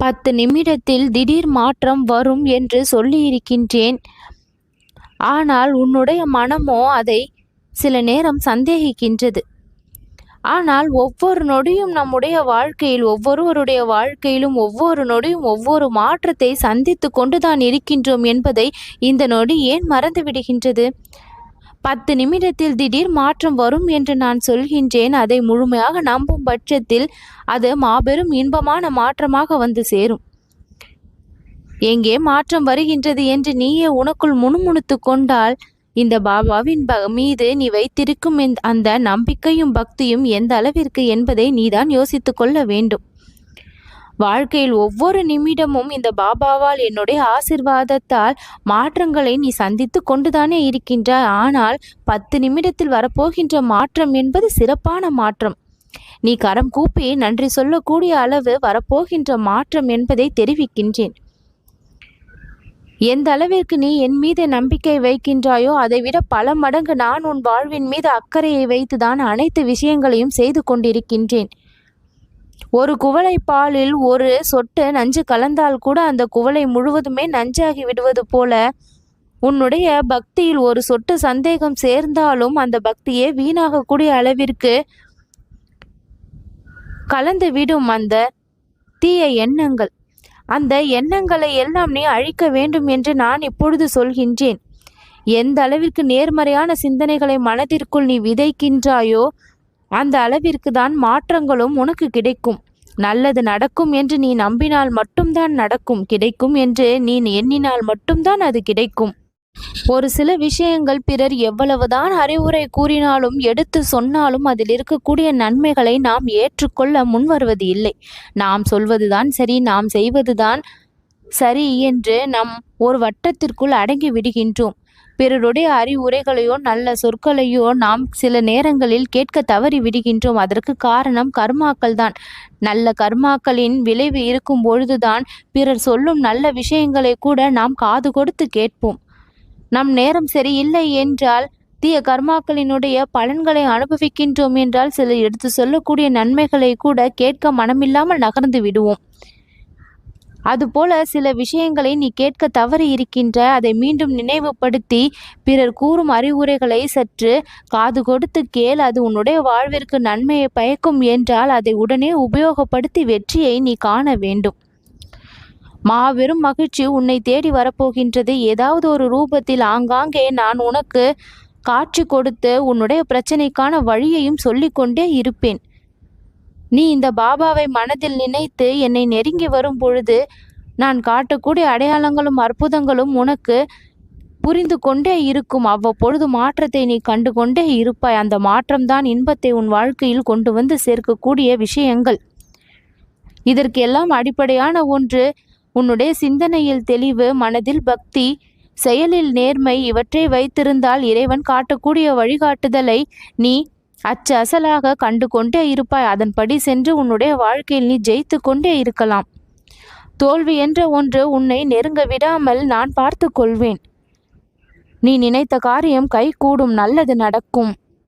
பத்து நிமிடத்தில் திடீர் மாற்றம் வரும் என்று சொல்லியிருக்கின்றேன். ஆனால் உன்னுடைய மனமோ அதை சில நேரம் சந்தேகிக்கின்றது. ஆனால் ஒவ்வொரு நொடியும் நம்முடைய வாழ்க்கையில் ஒவ்வொருவருடைய வாழ்க்கையிலும் ஒவ்வொரு நொடியும் ஒவ்வொரு மாற்றத்தை சந்தித்து கொண்டுதான் இருக்கின்றோம் என்பதை இந்த நொடி ஏன் மறந்து விடுகின்றது பத்து நிமிடத்தில் திடீர் மாற்றம் வரும் என்று நான் சொல்கின்றேன். அதை முழுமையாக நம்பும் பட்சத்தில் அது மாபெரும் இன்பமான மாற்றமாக வந்து சேரும். எங்கே மாற்றம் வருகின்றது என்று நீயே உனக்குள் முணுமுணுத்து கொண்டால் இந்த பாபாவின் ப மீது நீ வைத்திருக்கும் அந்த நம்பிக்கையும் பக்தியும் எந்த அளவிற்கு என்பதை நீதான் யோசித்து கொள்ள வேண்டும். வாழ்க்கையில் ஒவ்வொரு நிமிடமும் இந்த பாபாவால் என்னுடைய ஆசிர்வாதத்தால் மாற்றங்களை நீ சந்தித்து கொண்டுதானே இருக்கின்றாய். ஆனால் பத்து நிமிடத்தில் வரப்போகின்ற மாற்றம் என்பது சிறப்பான மாற்றம். நீ கரம் கூப்பி நன்றி சொல்லக்கூடிய அளவு வரப்போகின்ற மாற்றம் என்பதை தெரிவிக்கின்றேன். எந்த அளவிற்கு நீ என் மீது நம்பிக்கை வைக்கின்றாயோ அதைவிட பல மடங்கு நான் உன் வாழ்வின் மீது அக்கறையை வைத்துதான் அனைத்து விஷயங்களையும் செய்து கொண்டிருக்கின்றேன். ஒரு குவளை பாலில் ஒரு சொட்டு நஞ்சு கலந்தால் கூட அந்த குவளை முழுவதுமே நஞ்சாகி விடுவது போல. உன்னுடைய பக்தியில் ஒரு சொட்டு சந்தேகம் சேர்ந்தாலும் அந்த பக்தியே வீணாகக்கூடிய அளவிற்கு கலந்து விடும் அந்த தீய எண்ணங்கள். அந்த எண்ணங்களை எல்லாம் நீ அழிக்க வேண்டும் என்று நான் இப்பொழுது சொல்கின்றேன். எந்த அளவிற்கு நேர்மறையான சிந்தனைகளை மனதிற்குள் நீ விதைக்கின்றாயோ அந்த அளவிற்கு தான் மாற்றங்களும் உனக்கு கிடைக்கும். நல்லது நடக்கும் என்று நீ நம்பினால் மட்டும்தான் நடக்கும் கிடைக்கும் என்று நீ எண்ணினால் மட்டும்தான் அது கிடைக்கும். ஒரு சில விஷயங்கள் பிறர் எவ்வளவுதான் அறிவுரை கூறினாலும் எடுத்து சொன்னாலும் அதில் இருக்கக்கூடிய நன்மைகளை நாம் ஏற்றுக்கொள்ள முன்வருவது இல்லை நாம் சொல்வதுதான் சரி நாம் செய்வதுதான் சரி என்று நம் ஒரு வட்டத்திற்குள் அடங்கி விடுகின்றோம். பிறருடைய அறிவுரைகளையோ நல்ல சொற்களையோ நாம் சில நேரங்களில் கேட்க தவறி விடுகின்றோம். அதற்கு காரணம் கர்மாக்கள் தான். நல்ல கர்மாக்களின் விளைவு இருக்கும் பொழுதுதான் பிறர் சொல்லும் நல்ல விஷயங்களை கூட நாம் காது கொடுத்து கேட்போம். நம் நேரம் சரியில்லை என்றால் தீய கர்மாக்களினுடைய பலன்களை அனுபவிக்கின்றோம் என்றால் சிலர் எடுத்து சொல்லக்கூடிய நன்மைகளை கூட கேட்க மனமில்லாமல் நகர்ந்து விடுவோம். அதுபோல சில விஷயங்களை நீ கேட்க தவறி இருக்கின்ற அதை மீண்டும் நினைவுபடுத்தி பிறர் கூறும் அறிவுரைகளை சற்று காது கொடுத்து கேள் அது உன்னுடைய வாழ்விற்கு நன்மையை பயக்கும் என்றால் அதை உடனே உபயோகப்படுத்தி வெற்றியை நீ காண வேண்டும். மாபெரும் மகிழ்ச்சி உன்னை தேடி வரப்போகின்றது. ஏதாவது ஒரு ரூபத்தில் ஆங்காங்கே நான் உனக்கு காட்சி கொடுத்து உன்னுடைய பிரச்சனைக்கான வழியையும் சொல்லிக்கொண்டே இருப்பேன். நீ இந்த பாபாவை மனதில் நினைத்து என்னை நெருங்கி வரும் பொழுது நான் காட்டக்கூடிய அடையாளங்களும் அற்புதங்களும் உனக்கு புரிந்து கொண்டே இருக்கும். அவ்வப்பொழுது மாற்றத்தை நீ கண்டு கொண்டே இருப்பாய். அந்த மாற்றம்தான் இன்பத்தை உன் வாழ்க்கையில் கொண்டு வந்து சேர்க்கக்கூடிய விஷயங்கள். இதற்கெல்லாம் அடிப்படையான ஒன்று உன்னுடைய சிந்தனையில் தெளிவு மனதில் பக்தி செயலில் நேர்மை இவற்றை வைத்திருந்தால் இறைவன் காட்டக்கூடிய வழிகாட்டுதலை நீ அச்சு அசலாக கண்டு கொண்டே இருப்பாய். அதன்படி சென்று உன்னுடைய வாழ்க்கையில் நீ ஜெயித்து கொண்டே இருக்கலாம். தோல்வி என்ற ஒன்று உன்னை நெருங்க விடாமல் நான் பார்த்து கொள்வேன். நீ நினைத்த காரியம் கைகூடும் நல்லது நடக்கும்.